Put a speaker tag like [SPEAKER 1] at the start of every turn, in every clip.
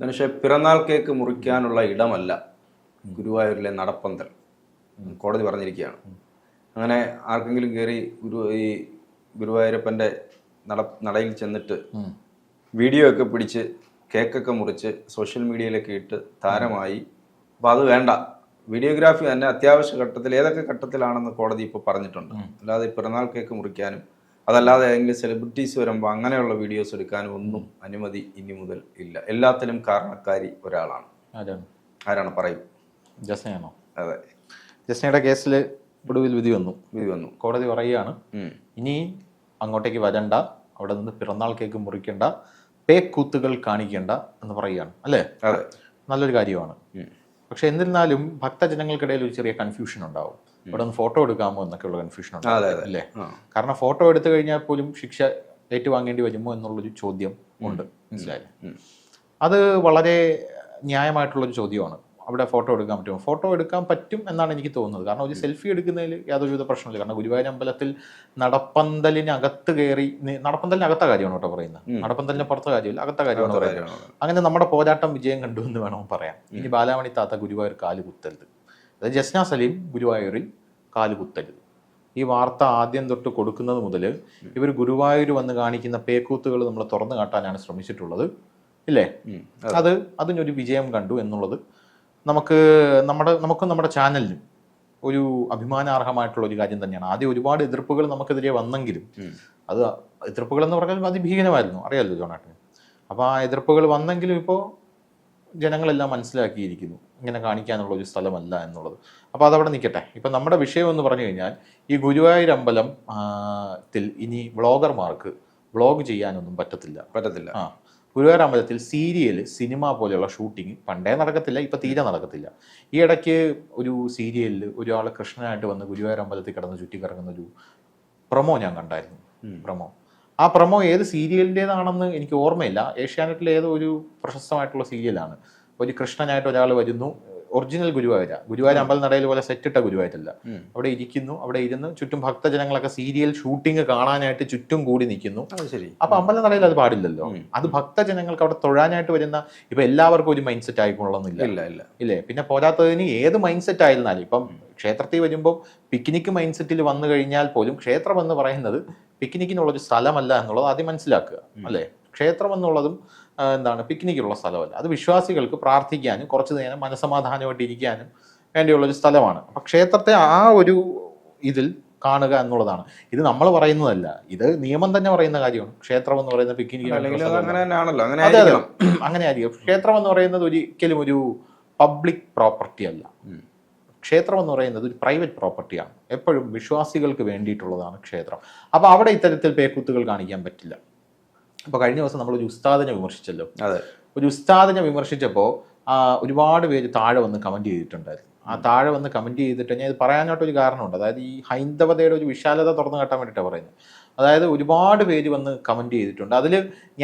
[SPEAKER 1] പക്ഷേ പിറന്നാൾ കേക്ക് മുറിക്കാനുള്ള ഇടമല്ല. ഗുരുവായൂരിലെ നടപ്പന്തൽ. കോടതി പറഞ്ഞിരിക്കുകയാണ്. അങ്ങനെ ആർക്കെങ്കിലും കയറി ഗുരു ഈ ഗുരുവായൂരപ്പന്റെ നട നടയിൽ ചെന്നിട്ട് വീഡിയോ ഒക്കെ പിടിച്ച് കേക്കൊക്കെ മുറിച്ച് സോഷ്യൽ മീഡിയയിലൊക്കെ ഇട്ട് താരമായി. അപ്പോൾ അത് വേണ്ട. വീഡിയോഗ്രാഫി തന്നെ അത്യാവശ്യ ഘട്ടത്തിൽ ഏതൊക്കെ ഘട്ടത്തിലാണെന്ന് കോടതി ഇപ്പോൾ പറഞ്ഞിട്ടുണ്ട്. അല്ലാതെ പിറന്നാൾ കേക്ക് മുറിക്കാനും അതല്ലാതെ ഏതെങ്കിലും സെലിബ്രിറ്റീസ് വരുമ്പോൾ അങ്ങനെയുള്ള വീഡിയോസ് എടുക്കാനും ഒന്നും അനുമതി ഇനി മുതൽ ഇല്ല. എല്ലാത്തിനും കാരണക്കാരി ഒരാളാണ്.
[SPEAKER 2] ആരാണ്
[SPEAKER 1] ആരാണ്? പറയും.
[SPEAKER 2] ജസ്നയാണോ?
[SPEAKER 1] അതെ.
[SPEAKER 2] ജസ്നയുടെ കേസിൽ ഒടുവിൽ വിധി വന്നു.
[SPEAKER 1] വിധി വന്നു.
[SPEAKER 2] കോടതി പറയുകയാണ് ഇനി അങ്ങോട്ടേക്ക് വരണ്ട അവിടെ നിന്ന് പിറന്നാൾ കേക്ക് മുറിക്കേണ്ട പേക്കൂത്തുകൾ കാണിക്കേണ്ട എന്ന് പറയുകയാണ് അല്ലേ?
[SPEAKER 1] അതെ.
[SPEAKER 2] നല്ലൊരു കാര്യമാണ്. പക്ഷെ എന്നിരുന്നാലും ഭക്തജനങ്ങൾക്കിടയിൽ ഒരു ചെറിയ കൺഫ്യൂഷൻ ഉണ്ടാവും. ഇവിടെ നിന്ന് ഫോട്ടോ എടുക്കാമോ എന്നൊക്കെയുള്ള കൺഫ്യൂഷൻ
[SPEAKER 1] ഉണ്ട്.
[SPEAKER 2] അല്ലേ കാരണം ഫോട്ടോ എടുത്തു കഴിഞ്ഞാൽ പോലും ശിക്ഷ ഏറ്റുവാങ്ങേണ്ടി വരുമോ എന്നുള്ളൊരു ചോദ്യം ഉണ്ട്. മനസ്സിലായില്ലേ? അത് വളരെ ന്യായമായിട്ടുള്ളൊരു ചോദ്യമാണ്. അവിടെ ഫോട്ടോ എടുക്കാൻ പറ്റുമോ? ഫോട്ടോ എടുക്കാൻ പറ്റും എന്നാണ് എനിക്ക് തോന്നുന്നത്. കാരണം ഒരു സെൽഫി എടുക്കുന്നതിൽ യാതൊരുവിധ പ്രശ്നമില്ല കാരണം ഗുരുവായൂർ അമ്പലത്തിൽ നടപ്പന്തലിനകത്ത് കയറി നടപ്പന്തലിനകത്ത കാര്യമാണ് കേട്ടോ പറയുന്നത്. നടപ്പന്തലിന് പുറത്തെ കാര്യമില്ല. അകത്ത കാര്യമാണ് പറയുന്നത്. അങ്ങനെ നമ്മുടെ പോരാട്ടം വിജയം കണ്ടു എന്ന് വേണം പറയാം ഇനി ബാലാമണി താത്ത ഗുരുവായൂർ കാൽ കുത്തരുത്. ജസ്ന സലീം ഗുരുവായൂരിൽ കാലുകുത്തരുത് ഈ വാർത്ത ആദ്യം തൊട്ട് കൊടുക്കുന്നത് മുതൽ ഇവർ ഗുരുവായൂർ വന്ന് കാണിക്കുന്ന പേക്കൂത്തുകൾ നമ്മൾ തുറന്നു കാട്ടാനാണ് ശ്രമിച്ചിട്ടുള്ളത്. ഇല്ലേ. അത് അതിനൊരു വിജയം കണ്ടു എന്നുള്ളത് നമുക്ക് നമ്മുടെ നമുക്കും നമ്മുടെ ചാനലിനും ഒരു അഭിമാനാർഹമായിട്ടുള്ള ഒരു കാര്യം തന്നെയാണ്. ആദ്യം ഒരുപാട് എതിർപ്പുകൾ നമുക്കെതിരെ വന്നെങ്കിലും അത് എതിർപ്പുകൾ എന്ന് പറഞ്ഞാൽ അതിഭീകരമായിരുന്നു. അറിയാലോ ജോണാട്ടിന്? അപ്പോൾ ആ എതിർപ്പുകൾ വന്നെങ്കിലും ഇപ്പോൾ ജനങ്ങളെല്ലാം മനസ്സിലാക്കിയിരിക്കുന്നു. ഇങ്ങനെ കാണിക്കാനുള്ള ഒരു സ്ഥലമല്ല എന്നുള്ളത്. അപ്പോൾ അതവിടെ നിൽക്കട്ടെ. ഇപ്പം നമ്മുടെ വിഷയം എന്ന് പറഞ്ഞു കഴിഞ്ഞാൽ ഈ ഗുരുവായൂർ അമ്പലം ത്തിൽ ഇനി വ്ളോഗർമാർക്ക് വ്ളോഗ് ചെയ്യാനൊന്നും പറ്റത്തില്ല.
[SPEAKER 1] പറ്റത്തില്ല.
[SPEAKER 2] ആ ഗുരുവായൂർ അമ്പലത്തിൽ സീരിയൽ സിനിമ പോലെയുള്ള ഷൂട്ടിംഗ് പണ്ടേ നടക്കത്തില്ല ഇപ്പം തീരെ നടക്കത്തില്ല. ഈ ഇടയ്ക്ക് ഒരു സീരിയലിൽ ഒരാൾ കൃഷ്ണനായിട്ട് വന്ന് ഗുരുവായൂർ അമ്പലത്തിൽ കിടന്ന് ചുറ്റിക്കറങ്ങുന്ന ഒരു പ്രൊമോ ഞാൻ കണ്ടായിരുന്നു. പ്രൊമോ. ആ പ്രമോ ഏത് സീരിയലിന്റെതാണെന്ന് എനിക്ക് ഓർമ്മയില്ല. ഏഷ്യാനെറ്റിലെ ഏതോ ഒരു പ്രശസ്തമായിട്ടുള്ള സീരിയലാണ്. ഒരു കൃഷ്ണനായിട്ട് ഒരാൾ വരുന്നു. ഒറിജിനൽ ഗുരുവായൂര. ഗുരുവായൂർ അമ്പല നടയിൽ പോലെ സെറ്റിട്ട ഗുരുവായൂരല്ല. അവിടെ ഇരിക്കുന്നു. അവിടെ ഇരുന്ന് ചുറ്റും ഭക്തജനങ്ങളൊക്കെ സീരിയൽ ഷൂട്ടിംഗ് കാണാനായിട്ട് ചുറ്റും കൂടി നിൽക്കുന്നു. അപ്പൊ അമ്പല നടയിൽ അത് പാടില്ലല്ലോ. അത് ഭക്തജനങ്ങൾക്ക് അവിടെ തൊഴാനായിട്ട് വരുന്ന ഇപ്പൊ എല്ലാവർക്കും ഒരു മൈൻഡ് സെറ്റ്
[SPEAKER 1] ഇല്ല ഇല്ലേ.
[SPEAKER 2] പിന്നെ പോരാത്തതിന് ഏത് മൈൻഡ് സെറ്റ് ആയിരുന്നാലും ഇപ്പം ക്ഷേത്രത്തിൽ വരുമ്പോൾ പിക്നിക് മൈൻഡ് സെറ്റിൽ വന്നു കഴിഞ്ഞാൽ പോലും ക്ഷേത്രം എന്ന് പറയുന്നത് പിക്നിക്കിനുള്ളൊരു സ്ഥലമല്ല എന്നുള്ളത് ആദ്യം മനസ്സിലാക്കുക അല്ലേ? ക്ഷേത്രം എന്നുള്ളതും എന്താണ് പിക്നിക്കുള്ള സ്ഥലമല്ല. അത് വിശ്വാസികൾക്ക് പ്രാർത്ഥിക്കാനും കുറച്ച് നേരം മനസമാധാനമായിട്ട് ഇരിക്കാനും വേണ്ടിയുള്ളൊരു സ്ഥലമാണ്. അപ്പൊ ക്ഷേത്രത്തെ ആ ഒരു ഇതിൽ കാണുക എന്നുള്ളതാണ്. ഇത് നമ്മൾ പറയുന്നതല്ല. ഇത് നിയമം തന്നെ പറയുന്ന കാര്യമാണ്. ക്ഷേത്രം എന്ന് പറയുന്ന
[SPEAKER 1] പിക്നിക്ക് അങ്ങനെ
[SPEAKER 2] ആയിരിക്കും. ക്ഷേത്രം എന്ന് പറയുന്നത് ഒരിക്കലും ഒരു പബ്ലിക് പ്രോപ്പർട്ടി അല്ല. ക്ഷേത്രം എന്ന് പറയുന്നത് ഒരു പ്രൈവറ്റ് പ്രോപ്പർട്ടിയാണ് എപ്പോഴും വിശ്വാസികൾക്ക് വേണ്ടിയിട്ടുള്ളതാണ് ക്ഷേത്രം. അപ്പോൾ അവിടെ ഇത്തരത്തിൽ പേക്കൂത്തുകൾ കാണിക്കാൻ പറ്റില്ല. അപ്പോൾ കഴിഞ്ഞ ദിവസം നമ്മൾ ഒരു ഉസ്താദിനെ വിമർശിച്ചല്ലോ?
[SPEAKER 1] അതെ.
[SPEAKER 2] ഒരു ഉസ്താദിനെ വിമർശിച്ചപ്പോൾ ഒരുപാട് പേര് താഴെ വന്ന് കമന്റ് ചെയ്തിട്ടുണ്ടായിരുന്നു. ആ താഴെ വന്ന് കമന്റ് ചെയ്തിട്ട് ഞാൻ ഇത് പറയാനായിട്ടൊരു കാരണമുണ്ട്. അതായത് ഈ ഹൈന്ദവതയുടെ ഒരു വിശാലത തുറന്നു കാട്ടാൻ വേണ്ടിയിട്ടാണ് പറയുന്നത്. അതായത് ഒരുപാട് പേര് വന്ന് കമന്റ് ചെയ്തിട്ടുണ്ട്. അതിൽ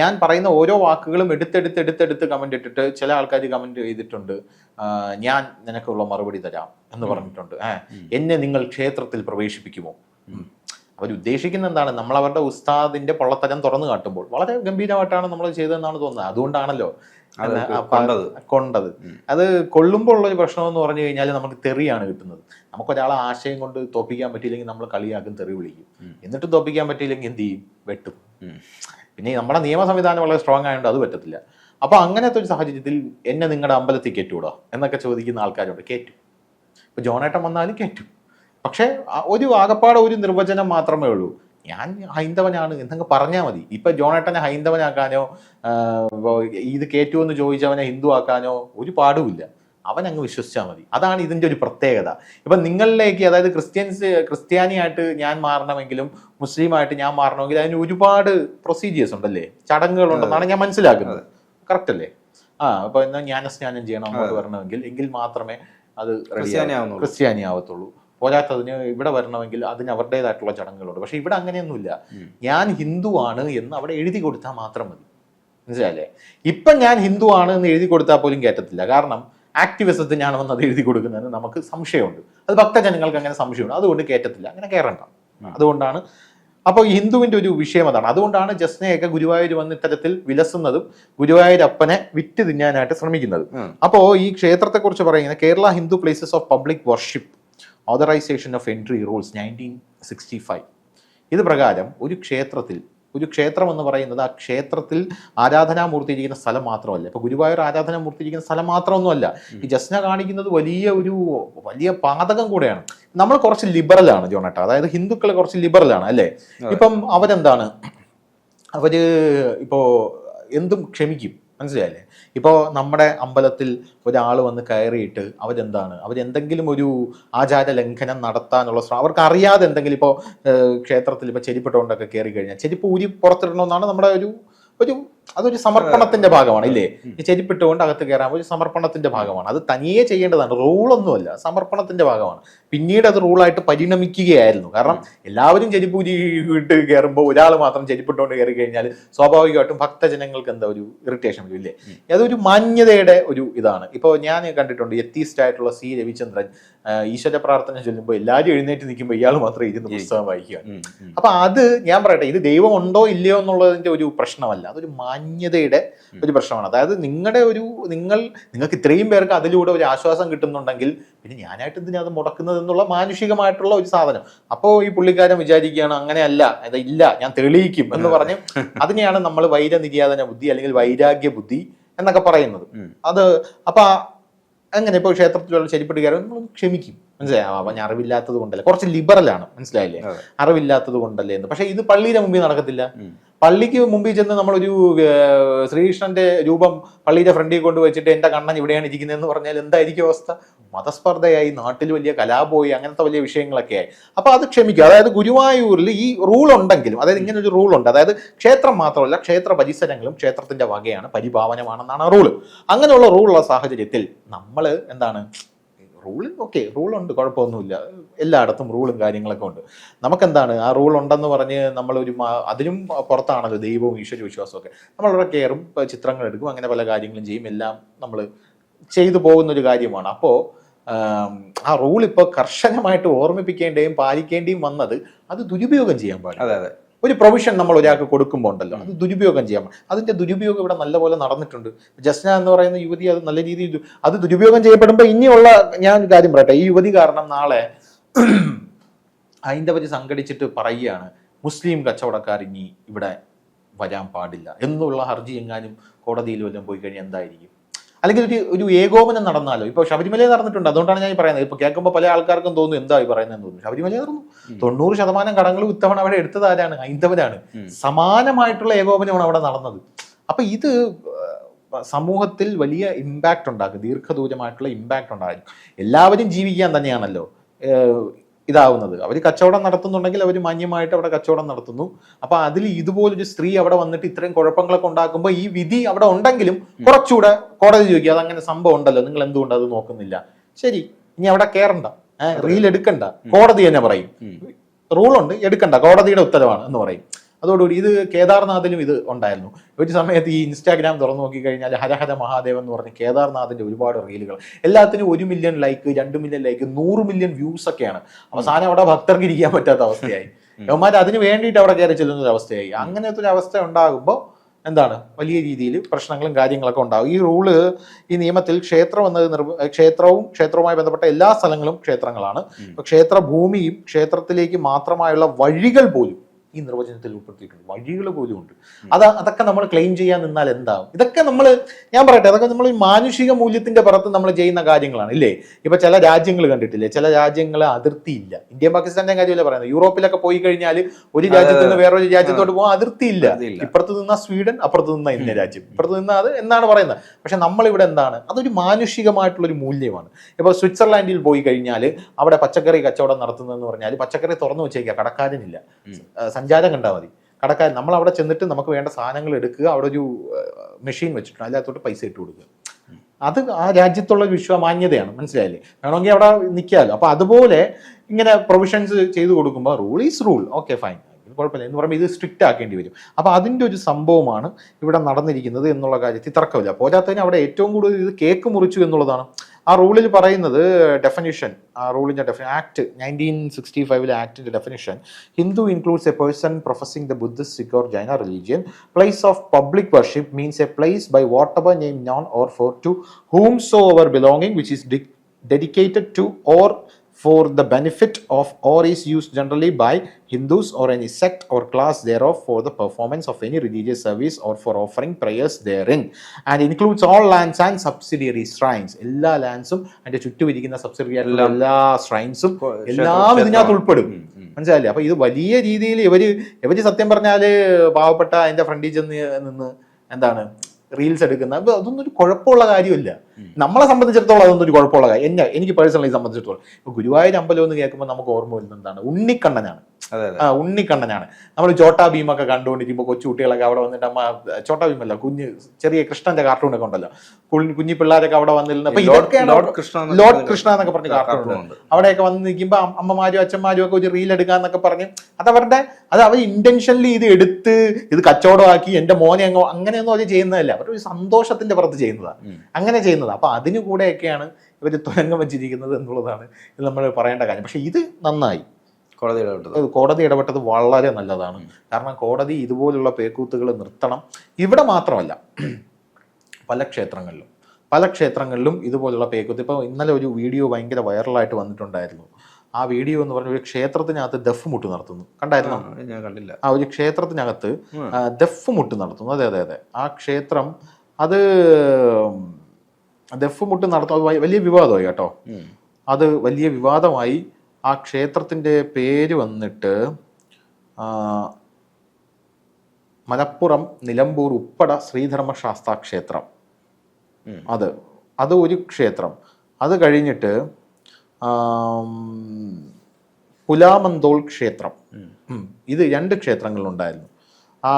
[SPEAKER 2] ഞാൻ പറയുന്ന ഓരോ വാക്കുകളും എടുത്തെടുത്ത് എടുത്തെടുത്ത് കമന്റ് ഇട്ടിട്ട് ചില ആൾക്കാർ കമന്റ് ചെയ്തിട്ടുണ്ട്. ഞാൻ നിനക്കുള്ള മറുപടി തരാം എന്ന് പറഞ്ഞിട്ടുണ്ട്. എന്നെ നിങ്ങൾ ക്ഷേത്രത്തിൽ പ്രവേശിപ്പിക്കുമോ? അവർ ഉദ്ദേശിക്കുന്ന എന്താണ്? നമ്മൾ അവരുടെ ഉസ്താദിന്റെ പൊള്ളത്തരം തുറന്നു കാട്ടുമ്പോൾ വളരെ ഗംഭീരമായിട്ടാണ് നമ്മൾ ചെയ്തതെന്നാണ് തോന്നുന്നത്. അതുകൊണ്ടാണല്ലോ
[SPEAKER 1] കൊണ്ടത്.
[SPEAKER 2] കൊണ്ടത്. അത് കൊള്ളുമ്പോൾ ഉള്ള ഒരു പ്രശ്നം എന്ന് പറഞ്ഞു കഴിഞ്ഞാൽ നമുക്ക് തെറിയാണ് കിട്ടുന്നത്. നമുക്ക് ഒരാളെ ആശയം കൊണ്ട് തോപ്പിക്കാൻ പറ്റിയില്ലെങ്കിൽ നമ്മൾ കളിയാക്കും തെറി വിളിക്കും. എന്നിട്ടും തോപ്പിക്കാൻ പറ്റിയില്ലെങ്കിൽ എന്ത് ചെയ്യും? വെട്ടും. പിന്നെ നമ്മുടെ നിയമ സംവിധാനം വളരെ സ്ട്രോങ് ആയതുകൊണ്ട് അത് പറ്റത്തില്ല. അപ്പൊ അങ്ങനത്തെ ഒരു സാഹചര്യത്തിൽ എന്നെ നിങ്ങളുടെ അമ്പലത്തിൽ കയറ്റൂടോ എന്നൊക്കെ ചോദിക്കുന്ന ആൾക്കാരുണ്ട്. കയറ്റും ഇപ്പൊ ജോണേട്ടൻ വന്നാലും കയറ്റും പക്ഷേ ഒരു ആകപ്പാടെ ഒരു നിർവചനം മാത്രമേ ഉള്ളൂ. ഞാൻ ഹൈന്ദവനാണ് എന്നൊക്കെ പറഞ്ഞാൽ മതി. ഇപ്പൊ ജോണേട്ടനെ ഹൈന്ദവനാക്കാനോ ഇത് കേറ്റു എന്ന് കയറ്റുമെന്ന് ചോദിച്ചവനെ ഹിന്ദു ആക്കാനോ ഒരു പാടുമില്ല. അവൻ അങ്ങ് വിശ്വസിച്ചാൽ മതി. അതാണ് ഇതിന്റെ ഒരു പ്രത്യേകത. ഇപ്പൊ നിങ്ങളിലേക്ക് അതായത് ക്രിസ്ത്യൻസ് ക്രിസ്ത്യാനിയായിട്ട് ഞാൻ മാറണമെങ്കിലും മുസ്ലിമായിട്ട് ഞാൻ മാറണമെങ്കിൽ അതിന് ഒരുപാട് പ്രൊസീജിയേഴ്സ് ഉണ്ടല്ലേ? ചടങ്ങുകളുണ്ടെന്നാണ് ഞാൻ മനസ്സിലാക്കുന്നത്. കറക്റ്റ് അല്ലേ? ആ അപ്പൊ എന്നാൽ ജ്ഞാനസ്നാനം ചെയ്യണം അങ്ങോട്ട് വരണമെങ്കിൽ എങ്കിൽ മാത്രമേ അത്
[SPEAKER 1] ക്രിസ്ത്യാനി
[SPEAKER 2] ആവത്തുള്ളൂ പോരാത്തതിന് ഇവിടെ വരണമെങ്കിൽ അതിന് അവരുടേതായിട്ടുള്ള ചടങ്ങുകളുണ്ട്. പക്ഷെ ഇവിടെ അങ്ങനെയൊന്നുമില്ല. ഞാൻ ഹിന്ദുവാണ് എന്ന് അവിടെ എഴുതി കൊടുത്താൽ മാത്രം മതി. മനസ്സിലായില്ലേ? ഇപ്പം ഞാൻ ഹിന്ദു ആണ് എന്ന് എഴുതി കൊടുത്താൽ പോലും കയറ്റത്തില്ല കാരണം ആക്ടിവിസത്തിനാണ് വന്ന് അത് എഴുതി കൊടുക്കുന്നതിന് നമുക്ക് സംശയമുണ്ട്. അത് ഭക്തജനങ്ങൾക്ക് അങ്ങനെ സംശയമുണ്ട്. അതുകൊണ്ട് കയറ്റത്തില്ല അങ്ങനെ കയറണ്ട അതുകൊണ്ടാണ് അപ്പോൾ ഹിന്ദുവിന്റെ ഒരു വിഷയം അതാണ്. അതുകൊണ്ടാണ് ജസ്നയൊക്കെ ഗുരുവായൂർ വന്ന് ഇത്തരത്തിൽ വിലസുന്നതും ഗുരുവായൂരപ്പനെ വിറ്റ് തിന്നാനായിട്ട് ശ്രമിക്കുന്നത്. അപ്പോൾ ഈ ക്ഷേത്രത്തെക്കുറിച്ച് പറയുന്നത് Kerala Hindu places of public worship. Authorization of entry rules nineteen sixty five ഇത് പ്രകാരം ഒരു ക്ഷേത്രത്തിൽ ഒരു ക്ഷേത്രം എന്ന് പറയുന്നത് ആ ക്ഷേത്രത്തിൽ ആരാധനാമൂർത്തി ഇരിക്കുന്ന സ്ഥലം മാത്രമല്ല. ഇപ്പൊ ഗുരുവായൂർ ആരാധനാമൂർത്തി ഇരിക്കുന്ന സ്ഥലം മാത്രമൊന്നുമല്ല. ഈ ജസ്ന കാണിക്കുന്നത് വലിയ ഒരു വലിയ പാതകം കൂടെയാണ്. നമ്മൾ കുറച്ച് ലിബറലാണ് ജോണേട്ട. അതായത് ഹിന്ദുക്കൾ കുറച്ച് ലിബറലാണ് അല്ലേ? ഇപ്പം അവരെന്താണ്? അവർ ഇപ്പോ എന്തും ക്ഷമിക്കും. മനസ്സിലായില്ലേ? ഇപ്പോൾ നമ്മുടെ അമ്പലത്തിൽ ഒരാൾ വന്ന് കയറിയിട്ട് അവരെന്താണ്? അവരെന്തെങ്കിലും ഒരു ആചാര ലംഘനം നടത്താനുള്ള ശ്രമം. അവർക്ക് അറിയാതെ എന്തെങ്കിലും ഇപ്പോൾ ക്ഷേത്രത്തിൽ ഇപ്പോൾ ചെരിപ്പിട്ടുകൊണ്ടൊക്കെ കയറി കഴിഞ്ഞാൽ ചെരിപ്പ് ഊരി പുറത്തിടണമെന്നാണ് നമ്മുടെ ഒരു ഒരു അതൊരു സമർപ്പണത്തിന്റെ ഭാഗമാണ് ഇല്ലേ? ഈ ചെരിപ്പിട്ടുകൊണ്ട് അകത്ത് കയറാൻ ഒരു സമർപ്പണത്തിന്റെ ഭാഗമാണ്. അത് തനിയെ ചെയ്യേണ്ടതാണ് റൂളൊന്നുമല്ല സമർപ്പണത്തിന്റെ ഭാഗമാണ്. പിന്നീട് അത് റൂളായിട്ട് പരിണമിക്കുകയായിരുന്നു. കാരണം എല്ലാവരും ചെരിപ്പൂരി ഇട്ട് കയറുമ്പോൾ ഒരാൾ മാത്രം ചെരിപ്പിട്ടുകൊണ്ട് കയറി കഴിഞ്ഞാൽ സ്വാഭാവികമായിട്ടും ഭക്തജനങ്ങൾക്ക് എന്താ ഒരു ഇറിറ്റേഷൻ വരും ഇല്ലേ? അതൊരു മാന്യതയുടെ ഒരു ഇതാണ്. ഇപ്പോൾ ഞാൻ കണ്ടിട്ടുണ്ട് എത്തീസ്റ്റ് ആയിട്ടുള്ള സി രവിചന്ദ്രൻ ഈശ്വര പ്രാർത്ഥന ചൊല്ലുമ്പോൾ എല്ലാവരും എഴുന്നേറ്റ് നിൽക്കുമ്പോൾ ഇയാൾ മാത്രം ഇരുന്ന് പുസ്തകം വായിക്കുക. അപ്പൊ അത് ഞാൻ പറയട്ടെ ഇത് ദൈവം ഉണ്ടോ ഇല്ലയോ എന്നുള്ളതിന്റെ ഒരു പ്രശ്നമല്ല. അതൊരു മാന്യതയുടെ ഒരു പ്രശ്നമാണ്. അതായത് നിങ്ങളുടെ ഒരു നിങ്ങൾ നിങ്ങൾക്ക് ഇത്രയും പേർക്ക് അതിലൂടെ ഒരു ആശ്വാസം കിട്ടുന്നുണ്ടെങ്കിൽ പിന്നെ ഞാനായിട്ട് അത് മുടക്കുന്നത് എന്നുള്ള മാനുഷികമായിട്ടുള്ള ഒരു സാധനം. അപ്പോൾ ഈ പുള്ളിക്കാരൻ വിചാരിക്കുകയാണ് അങ്ങനെയല്ല അത് ഇല്ല ഞാൻ തെളിയിക്കും എന്ന് പറഞ്ഞ് അതിനെയാണ് നമ്മൾ വൈരനിര്യാതന ബുദ്ധി അല്ലെങ്കിൽ വൈരാഗ്യ ബുദ്ധി എന്നൊക്കെ പറയുന്നത്. അത് അപ്പൊ അങ്ങനെ ഇപ്പോൾ ക്ഷേത്രത്തിലുള്ള ശരിപ്പെട്ടുകാരൻ നമ്മൾ ക്ഷമിക്കും. മനസ്സിലായോ? ഞാൻ അറിവില്ലാത്തത് കൊണ്ടല്ലേ? കുറച്ച് ലിബറലാണ് മനസ്സിലായില്ലേ. അറിവില്ലാത്തത് കൊണ്ടല്ലേ എന്ന്. പക്ഷെ ഇത് പള്ളിയുടെ മുമ്പിൽ നടക്കത്തില്ല. പള്ളിക്ക് മുമ്പിൽ ചെന്ന് നമ്മളൊരു ശ്രീകൃഷ്ണന്റെ രൂപം പള്ളിയുടെ ഫ്രണ്ടിൽ കൊണ്ട് വെച്ചിട്ട് എന്റെ കണ്ണൻ ഇവിടെയാണ് ഇരിക്കുന്നതെന്ന് പറഞ്ഞാൽ എന്തായിരിക്കും അവസ്ഥ? മതസ്പർദ്ധയായി നാട്ടിൽ വലിയ കലാപോയി അങ്ങനത്തെ വലിയ വിഷയങ്ങളൊക്കെ ആയി. അപ്പൊ അത് ക്ഷമിക്കുക. അതായത് ഗുരുവായൂരിൽ ഈ റൂൾ ഉണ്ടെങ്കിലും അതായത് ഇങ്ങനെ ഒരു റൂൾ ഉണ്ട് അതായത് ക്ഷേത്രം മാത്രമല്ല ക്ഷേത്ര പരിസരങ്ങളും ക്ഷേത്രത്തിന്റെ വകയാണ് പരിപാവനമാണെന്നാണ് റൂൾ. അങ്ങനെയുള്ള റൂളുള്ള സാഹചര്യത്തിൽ നമ്മൾ എന്താണ് റൂൾ ഓക്കെ റൂളുണ്ട് കുഴപ്പമൊന്നുമില്ല. എല്ലായിടത്തും റൂളും കാര്യങ്ങളൊക്കെ ഉണ്ട്. നമുക്കെന്താണ് ആ റൂൾ ഉണ്ടെന്ന് പറഞ്ഞ് നമ്മളൊരു അതിനും പുറത്താണല്ലോ ദൈവവും ഈശ്വര വിശ്വാസവും ഒക്കെ നമ്മളവിടെ കയറും ചിത്രങ്ങൾ എടുക്കും അങ്ങനെ പല കാര്യങ്ങളും ചെയ്യും എല്ലാം നമ്മൾ ചെയ്തു പോകുന്നൊരു കാര്യമാണ്. അപ്പോൾ ആ റൂൾ ഇപ്പോൾ കർശനമായിട്ട് ഓർമ്മിപ്പിക്കേണ്ടിയും പാലിക്കേണ്ടിയും വന്നത് അത് ദുരുപയോഗം ചെയ്യാൻ പാടില്ല.
[SPEAKER 1] അതെ അതെ.
[SPEAKER 2] ഒരു പ്രൊവിഷൻ നമ്മൾ ഒരാൾക്ക് കൊടുക്കുമ്പോൾ ഉണ്ടല്ലോ. അത് ദുരുപയോഗം ചെയ്യാം അതിന്റെ ദുരുപയോഗം ഇവിടെ നല്ലപോലെ നടന്നിട്ടുണ്ട്. ജസ്ന എന്ന് പറയുന്ന യുവതി അത് നല്ല രീതിയിൽ അത് ദുരുപയോഗം ചെയ്യപ്പെടുമ്പോൾ ഇനിയുള്ള ഞാൻ ഒരു കാര്യം പറയട്ടെ. ഈ യുവതി കാരണം നാളെ ഹൈന്ദവര് സംഘടിച്ചിട്ട് പറയുകയാണ് മുസ്ലിം കച്ചവടക്കാർ ഇനി ഇവിടെ വരാൻ പാടില്ല എന്നുള്ള ഹർജി എങ്ങാനും കോടതിയിൽ വല്ലതും പോയി കഴിഞ്ഞാൽ എന്തായിരിക്കും? അല്ലെങ്കിൽ ഒരു ഒരു ഏകോപനം നടന്നാലോ? ഇപ്പോൾ ശബരിമല നടന്നിട്ടുണ്ട്. അതുകൊണ്ടാണ് ഞാൻ ഈ പറയുന്നത്. ഇപ്പൊ കേൾക്കുമ്പോൾ പല ആൾക്കാർക്കും തോന്നുന്നു എന്താ ഈ പറയുന്നതെന്ന് തോന്നുന്നു. ശബരിമല നടന്നു. തൊണ്ണൂറ് ശതമാനം കടങ്ങളും ഇത്തവണ അവിടെ എടുത്തത് ആരാണ്? ഹൈന്ദവരാണ്. സമാനമായിട്ടുള്ള ഏകോപനമാണ് അവിടെ നടന്നത്. അപ്പൊ ഇത് സമൂഹത്തിൽ വലിയ ഇമ്പാക്റ്റ് ഉണ്ടാക്കും. ദീർഘദൂരമായിട്ടുള്ള ഇമ്പാക്റ്റ് ഉണ്ടാകും എല്ലാവരും ജീവിക്കാൻ തന്നെയാണല്ലോ. ഇതാവുന്നത്. അവർ കച്ചവടം നടത്തുന്നുണ്ടെങ്കിൽ അവർ മാന്യമായിട്ട് അവിടെ കച്ചവടം നടത്തുന്നു. അപ്പൊ അതിൽ ഇതുപോലൊരു സ്ത്രീ അവിടെ വന്നിട്ട് ഇത്രയും കുഴപ്പങ്ങളൊക്കെ ഉണ്ടാക്കുമ്പോൾ ഈ വിധി അവിടെ ഉണ്ടെങ്കിലും കുറച്ചുകൂടെ കോടതി ചോദിക്കുക അതങ്ങനെ സംഭവം ഉണ്ടല്ലോ നിങ്ങൾ എന്തുകൊണ്ട് അത് നോക്കുന്നില്ല? ശരി ഇനി അവിടെ കയറണ്ട റീൽ എടുക്കണ്ട. കോടതി തന്നെ പറയും.
[SPEAKER 1] റൂൾ
[SPEAKER 2] ഉണ്ട് എടുക്കണ്ട. കോടതിയുടെ ഉത്തരവാണ് എന്ന് പറയും. അതോടുകൂടി ഇത് കേദാർനാഥിലും ഇത് ഉണ്ടായിരുന്നു. ഒരു സമയത്ത് ഈ ഇൻസ്റ്റാഗ്രാം തുറന്നു നോക്കിക്കഴിഞ്ഞാൽ ഹരഹര മഹാദേവൻ എന്ന് പറഞ്ഞ് കേദാർനാഥിന്റെ ഒരുപാട് റീലുകൾ. എല്ലാത്തിനും ഒരു മില്യൺ ലൈക്ക് രണ്ട് മില്യൺ ലൈക്ക് നൂറ് മില്യൺ വ്യൂസ് ഒക്കെയാണ്. അവസാനം അവിടെ ഭക്തർക്ക് ഇരിക്കാൻ പറ്റാത്ത അവസ്ഥയായി. യവന്മാർ അതിന് വേണ്ടിയിട്ട് അവിടെ കയറി ചെല്ലുന്ന ഒരു അവസ്ഥയായി. അങ്ങനത്തെ ഒരു അവസ്ഥ ഉണ്ടാകുമ്പോൾ എന്താണ്? വലിയ രീതിയിൽ പ്രശ്നങ്ങളും കാര്യങ്ങളൊക്കെ ഉണ്ടാകും. ഈ റൂൾ ഈ നിയമത്തിൽ ക്ഷേത്രം എന്നത് നിർ ക്ഷേത്രവും ക്ഷേത്രവുമായി ബന്ധപ്പെട്ട എല്ലാ സ്ഥലങ്ങളും ക്ഷേത്രങ്ങളാണ്. ക്ഷേത്ര ഭൂമിയും ക്ഷേത്രത്തിലേക്ക് മാത്രമായുള്ള വഴികൾ പോലും ഈ നിർവചനത്തിൽ ഉൾപ്പെടുത്തിയിട്ടുണ്ട്. വഴികൾ പോലും ഉണ്ട്. അത് അതൊക്കെ നമ്മൾ ക്ലെയിം ചെയ്യാൻ നിന്നാൽ എന്താവും? ഇതൊക്കെ നമ്മൾ ഞാൻ പറയട്ടെ അതൊക്കെ നമ്മൾ മാനുഷിക മൂല്യത്തിന്റെ പുറത്ത് നമ്മൾ ചെയ്യുന്ന കാര്യങ്ങളാണ് ഇല്ലേ? ഇപ്പൊ ചില രാജ്യങ്ങൾ കണ്ടിട്ടില്ലേ? ചില രാജ്യങ്ങൾ അതിർത്തിയില്ല. ഇന്ത്യ പാകിസ്ഥാന്റെ കാര്യമല്ല പറയുന്നത്? യൂറോപ്പിലൊക്കെ പോയി കഴിഞ്ഞാൽ ഒരു രാജ്യത്ത് നിന്ന് വേറൊരു രാജ്യത്തോട്ട് പോകാൻ അതിർത്തിയില്ല. ഇപ്പുറത്ത് നിന്ന സ്വീഡൻ അപ്പുറത്ത് നിന്ന ഇന്ന രാജ്യം. ഇപ്പുറത്ത് നിന്ന അത് എന്നാണ് പറയുന്നത്. പക്ഷെ നമ്മളിവിടെ എന്താണ്? അതൊരു മാനുഷികമായിട്ടുള്ള ഒരു മൂല്യമാണ്. ഇപ്പോൾ സ്വിറ്റ്സർലാൻഡിൽ പോയി കഴിഞ്ഞാൽ അവിടെ പച്ചക്കറി കച്ചവടം നടത്തുന്നതെന്ന് പറഞ്ഞാൽ പച്ചക്കറി തുറന്നു വെച്ചേക്കാം കടക്കാരനില്ല. സഞ്ചാരം കണ്ടാൽ മതി. കടക്കാർ നമ്മൾ അവിടെ ചെന്നിട്ട് നമുക്ക് വേണ്ട സാധനങ്ങൾ എടുക്കുക അവിടെ ഒരു മെഷീൻ വെച്ചിട്ടുണ്ട്. അതിനകത്തോട്ട് പൈസ ഇട്ട് കൊടുക്കുക. അത് ആ രാജ്യത്തുള്ള ഒരു വിശ്വമാന്യതയാണ്. മനസ്സിലായില്ലേ? വേണമെങ്കിൽ അവിടെ നിൽക്കാമല്ലോ. അപ്പോൾ അതുപോലെ ഇങ്ങനെ പ്രൊവിഷൻസ് ചെയ്തു കൊടുക്കുമ്പോൾ rule is rule okay fine കുഴപ്പമില്ല. എന്ന് പറയുമ്പോൾ ഇത് സ്ട്രിക്റ്റ് ആക്കേണ്ടി വരും. അപ്പോൾ അതിന്റെ ഒരു സംഭവമാണ് ഇവിടെ നടന്നിരിക്കുന്നത് എന്നുള്ള കാര്യത്തിൽ തർക്കമില്ല. പോരാത്തതിന് അവിടെ ഏറ്റവും കൂടുതൽ ഇത് കേക്ക് മുറിച്ചു എന്നുള്ളതാണ്. ആ റൂളിൽ പറയുന്നത് ഡെഫിനിഷൻ ആ റൂളിന്റെ ഡെഫിനി ആക്ട് നയന്റീൻ സിക്സ്റ്റി ഫൈവിലെ ആക്ടിന്റെ definition Hindu includes a person professing the Buddhist Sikh or Jaina religion place of public worship means a place by whatever name known or for to whom soever belonging which is dedicated to or for the benefit of or is used generally by Hindus or any sect or class thereof for the performance of any religious service or for offering prayers therein and includes all lands and subsidiary shrines എല്ലാ ലാൻഡ്സും അതിന്റെ ചുറ്റും ഇരിക്കുന്ന subsidiary ആയിട്ടുള്ള എല്ലാ
[SPEAKER 1] കൊ-
[SPEAKER 2] എല്ലാം ഇതിനകത്ത് ഉൾപ്പെടും. മനസ്സിലായില്ലേ അപ്പൊ ഇത് വലിയ രീതിയിൽ ഇവർ ഇവർ സത്യം പറഞ്ഞാൽ പാവപ്പെട്ട അതിന്റെ ഫ്രണ്ടിൽ ചെന്ന് നിന്ന് എന്താണ് റീൽസ് എടുക്കുന്ന. അപ്പൊ അതൊന്നും ഒരു കുഴപ്പമുള്ള കാര്യമില്ല. നമ്മളെ സംബന്ധിച്ചിടത്തോളം അതൊന്നും ഒരു കുഴപ്പമുള്ള കാര്യം. എന്നെ എനിക്ക് പേഴ്സണലി സംബന്ധിച്ചിടത്തോളം. ഇപ്പൊ ഗുരുവായൂർ അമ്പലം എന്ന് കേൾക്കുമ്പോൾ നമുക്ക് ഓർമ്മ വരുന്നത് എന്താണ്? ഉണ്ണിക്കണ്ണനാണ്. ഉണ്ണിക്കണ്ണനാണ്. നമ്മൾ ചോട്ടാ ഭീമൊക്കെ കണ്ടുകൊണ്ടിരിക്കുമ്പോൾ കൊച്ചു കുട്ടികളൊക്കെ അവിടെ വന്നിട്ട് അമ്മ ചോട്ടാ ഭീമല്ല കുഞ്ഞ് ചെറിയ കൃഷ്ണന്റെ കാർട്ടൂണൊക്കെ ഉണ്ടല്ലോ. കുഞ്ഞു പിള്ളേരൊക്കെ അവിടെ വന്നിരുന്ന ലോഡ്
[SPEAKER 1] ലോർഡ്- കൃഷ്ണ എന്നൊക്കെ പറഞ്ഞ
[SPEAKER 2] കാർട്ടൂൺ. അവിടെയൊക്കെ വന്ന് നിൽക്കുമ്പോൾ അമ്മമാരും അച്ഛന്മാരും ഒക്കെ ഒരു റീൽ എടുക്കാന്നൊക്കെ പറഞ്ഞ് അത് അവരുടെ അത് അവർ ഇന്റൻഷനലി ഇത് എടുത്ത് ഇത് കച്ചവടമാക്കി എന്റെ മോനെ അങ്ങോ അങ്ങനെയൊന്നും അവർ ചെയ്യുന്നതല്ല. അവർ ഒരു സന്തോഷത്തിന്റെ പുറത്ത് ചെയ്യുന്നതാണ് അങ്ങനെ ചെയ്യുന്നതാണ് അപ്പൊ അതിനു കൂടെയൊക്കെയാണ് ഇവർ തുരങ്കം വെച്ചിരിക്കുന്നത് എന്നുള്ളതാണ് ഇത് നമ്മൾ പറയേണ്ട കാര്യം. പക്ഷെ ഇത് നന്നായി.
[SPEAKER 1] കോടതി ഇടപെട്ടത്.
[SPEAKER 2] കോടതി ഇടപെട്ടത് വളരെ നല്ലതാണ്. കാരണം കോടതി ഇതുപോലുള്ള പേക്കൂത്തുകൾ നിർത്തണം. ഇവിടെ മാത്രമല്ല പല ക്ഷേത്രങ്ങളിലും പല ക്ഷേത്രങ്ങളിലും ഇതുപോലുള്ള പേക്കൂത്ത്. ഇപ്പോൾ ഇന്നലെ ഒരു വീഡിയോ ഭയങ്കര വൈറലായിട്ട് വന്നിട്ടുണ്ടായിരുന്നു. ആ വീഡിയോ എന്ന് പറഞ്ഞ ഒരു ക്ഷേത്രത്തിനകത്ത് ദഫ് മുട്ട് നടത്തുന്നു. കണ്ടായിരുന്നു?
[SPEAKER 1] ഞാൻ കണ്ടില്ല.
[SPEAKER 2] ആ ഒരു ക്ഷേത്രത്തിനകത്ത് ദഫ് മുട്ട് നടത്തുന്നു. അതെ അതെ അതെ. ആ ക്ഷേത്രം അത് ദഫ് മുട്ട് നടത്തുന്നത് വലിയ വിവാദമായി കേട്ടോ. അത് വലിയ വിവാദമായി ആ ക്ഷേത്രത്തിന്റെ പേര് വന്നിട്ട് മലപ്പുറം നിലമ്പൂർ ഉപ്പട ശ്രീധർമ്മശാസ്ത്ര ക്ഷേത്രം. അത്. അത് ഒരു ക്ഷേത്രം. അത് കഴിഞ്ഞിട്ട് പുലാമന്തോൾ ക്ഷേത്രം. ഇത് രണ്ട് ക്ഷേത്രങ്ങളിലുണ്ടായിരുന്നു. ആ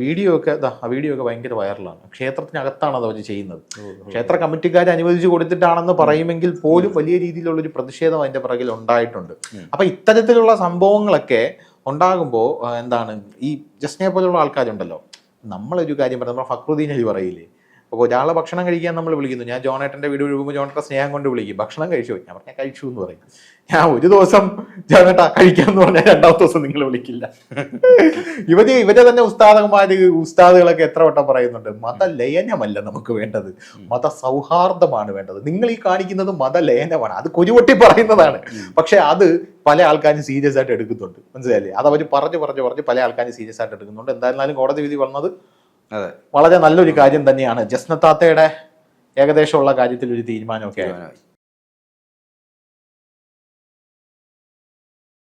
[SPEAKER 2] വീഡിയോ ഒക്കെ ആ വീഡിയോ ഒക്കെ ഭയങ്കര വൈറലാണ്. ക്ഷേത്രത്തിനകത്താണ് അത് അവർ ചെയ്യുന്നത് ക്ഷേത്ര കമ്മിറ്റിക്കാർ അനുവദിച്ചു കൊടുത്തിട്ടാണെന്ന് പറയുമെങ്കിൽ പോലും വലിയ രീതിയിലുള്ള ഒരു പ്രതിഷേധം അതിന്റെ പിറകിൽ ഉണ്ടായിട്ടുണ്ട്. അപ്പൊ ഇത്തരത്തിലുള്ള സംഭവങ്ങളൊക്കെ ഉണ്ടാകുമ്പോൾ എന്താണ് ഈ ജസ്നെ പോലുള്ള ആൾക്കാരുണ്ടല്ലോ. നമ്മളൊരു കാര്യം പറയുന്നത് നമ്മൾ ഫക്രുദ്ദീൻ അലി പറയില്ലേ? അപ്പോൾ ഒരാളെ ഭക്ഷണം കഴിക്കാൻ നമ്മൾ വിളിക്കുന്നു. ഞാൻ ജോണേട്ടന്റെ വീട് ഒഴുകുമ്പോൾ ജോണേട്ട സ്നേഹം കൊണ്ട് വിളിക്കും. ഭക്ഷണം കഴിച്ചു? ഞാൻ പറഞ്ഞാൽ കഴിച്ചു എന്ന് പറയും. ഞാൻ ഒരു ദിവസം ജോണേട്ട കഴിക്കാന്ന് പറഞ്ഞാൽ രണ്ടാമത്തെ ദിവസം നിങ്ങൾ വിളിക്കില്ല. ഇവർ ഇവരെ തന്നെ ഉസ്താദന്മാർ ഉസ്താദുകളൊക്കെ എത്ര വട്ടം പറയുന്നുണ്ട് മതലയനമല്ല നമുക്ക് വേണ്ടത്. മത സൗഹാർദ്ദമാണ് വേണ്ടത്. നിങ്ങൾ ഈ കാണിക്കുന്നത് മതലയനമാണ്. അത് കുരുവട്ടി പറയുന്നതാണ്. പക്ഷെ അത് പല ആൾക്കാരും സീരിയസ് ആയിട്ട് എടുക്കുന്നുണ്ട്. മനസ്സിലായില്ലേ? അത് അവർ പറഞ്ഞു പറഞ്ഞു പറഞ്ഞ് പല ആൾക്കാരും സീരിയസ് ആയിട്ട് എടുക്കുന്നുണ്ട്. എന്തായിരുന്നാലും കോടതി വിധി വന്നത് വളരെ നല്ലൊരു കാര്യം തന്നെയാണ്. ജസ്നത്താത്തയുടെ ഏകദേശമുള്ള കാര്യത്തിൽ ഒരു തീരുമാനമൊക്കെ
[SPEAKER 1] ആയിരുന്നു.